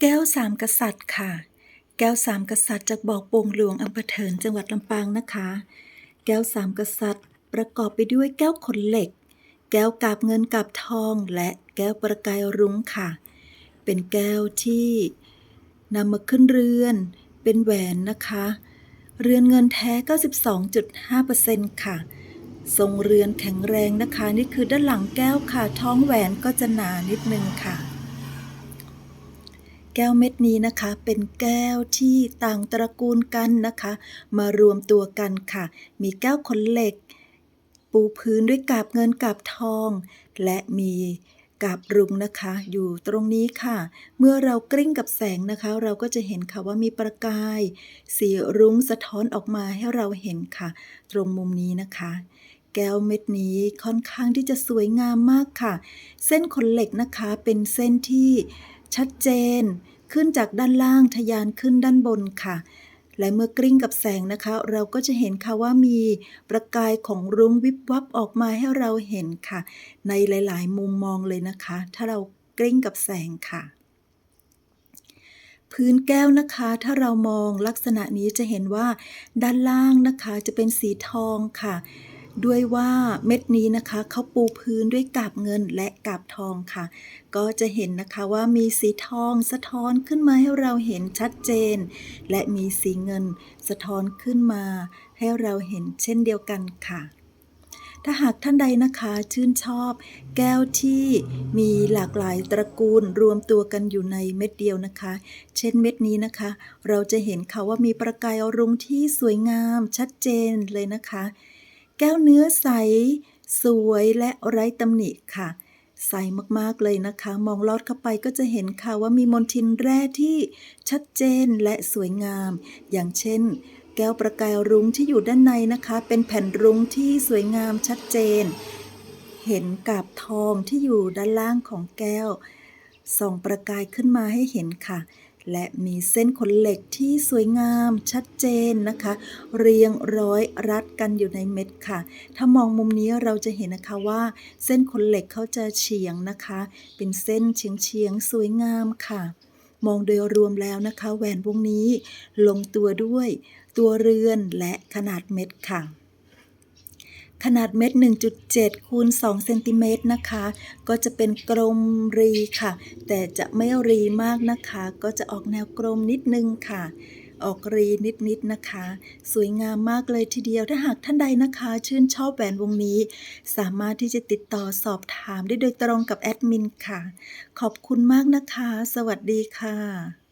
แก้วสามกษัตริย์ค่ะ แก้วสามกษัตริย์จากบ่อโป่งหลวงอำเภอเถินจังหวัดลำปางนะคะ แก้วสามกษัตริย์ ประกอบไปด้วยแก้วขนเหล็ก แก้วกาบเงินกาบทอง และแก้วประกายรุ้งค่ะ เป็นแก้วที่นำมาขึ้นเรือน เป็นแหวนนะคะ เรือนเงินแท้ 92.5%ค่ะ ทรงเรือนแข็งแรงนะคะ นี่คือด้านหลังแก้วค่ะ ท้องแหวนก็จะหนานิดนึงค่ะ แก้วเม็ดนี้นะคะ เป็นแก้วที่ต่างตระกูลกันนะคะ มารวมตัวกันค่ะ มีแก้วขนเหล็ก ปูพื้นด้วยกาบเงินกาบทอง และมีกาบรุงนะคะ อยู่ตรงนี้ค่ะ เมื่อเรากลิ้งกับแสงนะคะ เราก็จะเห็นค่ะว่ามีประกาย สีรุ้งสะท้อนออกมาให้เราเห็นค่ะ ตรงมุมนี้นะคะแก้วเม็ดนี้ค่อนข้างที่จะสวยงามมากค่ะ เส้นขนเหล็กนะคะเป็นเส้นที่ ชัดเจน ขึ้นจากด้านล่างทะยานขึ้นด้านบนค่ะ และเมื่อกลิ้งกับแสงนะคะ เราก็จะเห็นค่ะว่ามีประกายของรุ้งวิบวับออกมาให้เราเห็นค่ะ ในหลาย ๆ มุมมองเลยนะคะ ถ้าเรากลิ้งกับแสงค่ะพื้นแก้วนะคะถ้าเรามองลักษณะนี้จะเห็นว่าด้านล่างนะคะจะเป็นสีทองค่ะ ด้วยว่าเม็ดนี้นะคะเขาปูพื้นด้วยกาบเงินและกาบทองค่ะ ก็จะเห็นนะคะว่ามีสีทองสะท้อนขึ้นมาให้เราเห็นชัดเจน และมีสีเงินสะท้อนขึ้นมา ให้เราเห็นเช่นเดียวกันค่ะ ถ้าหากท่านใดนะคะชื่นชอบ แก้วที่มีหลากหลายตระกูลรวมตัวกันอยู่ในเม็ดเดียวนะคะ เช่นเม็ดนี้นะคะ เราจะเห็นค่ะว่ามีประกายอรุณที่สวยงามชัดเจนเลยนะคะ แก้วเนื้อใส สวยและไร้ตำหนิค่ะ ใสมากๆเลยนะคะ มองลอดเข้าไปก็จะเห็นค่ะว่ามีมนทินแร่ที่ชัดเจนและสวยงาม อย่างเช่น แก้วประกายรุ้งที่อยู่ด้านในนะคะ เป็นแผ่นรุ้งที่สวยงามชัดเจน เห็นกาบทองที่อยู่ด้านล่างของแก้วส่องประกายขึ้นมาให้เห็นค่ะ และมีเส้นขนเหล็กที่สวยงามชัดเจนนะคะ เรียงร้อยรัดกันอยู่ในเม็ดค่ะ ถ้ามองมุมนี้เราจะเห็นนะคะว่า เส้นขนเหล็กเขาจะเฉียงนะคะ เป็นเส้นเฉียงเฉียงสวยงามค่ะ มองโดยรวมแล้วนะคะ แหวนวงนี้ลงตัวด้วย ตัวเรือนและขนาดเม็ดค่ะ ขนาดเม็ด 1.7 คูณ2เซนติเมตรนะคะ ก็จะเป็นกลมรีค่ะ แต่จะไม่รีมากนะคะ ก็จะออกแนวกลมนิดนึงค่ะ ออกรีนิดๆนะคะ สวยงามมากเลยทีเดียว ถ้าหากท่านใดนะคะ ชื่นชอบแหวนวงนี้ สามารถที่จะติดต่อสอบถามได้โดยตรงกับแอดมินค่ะ ขอบคุณมากนะคะ สวัสดีค่ะ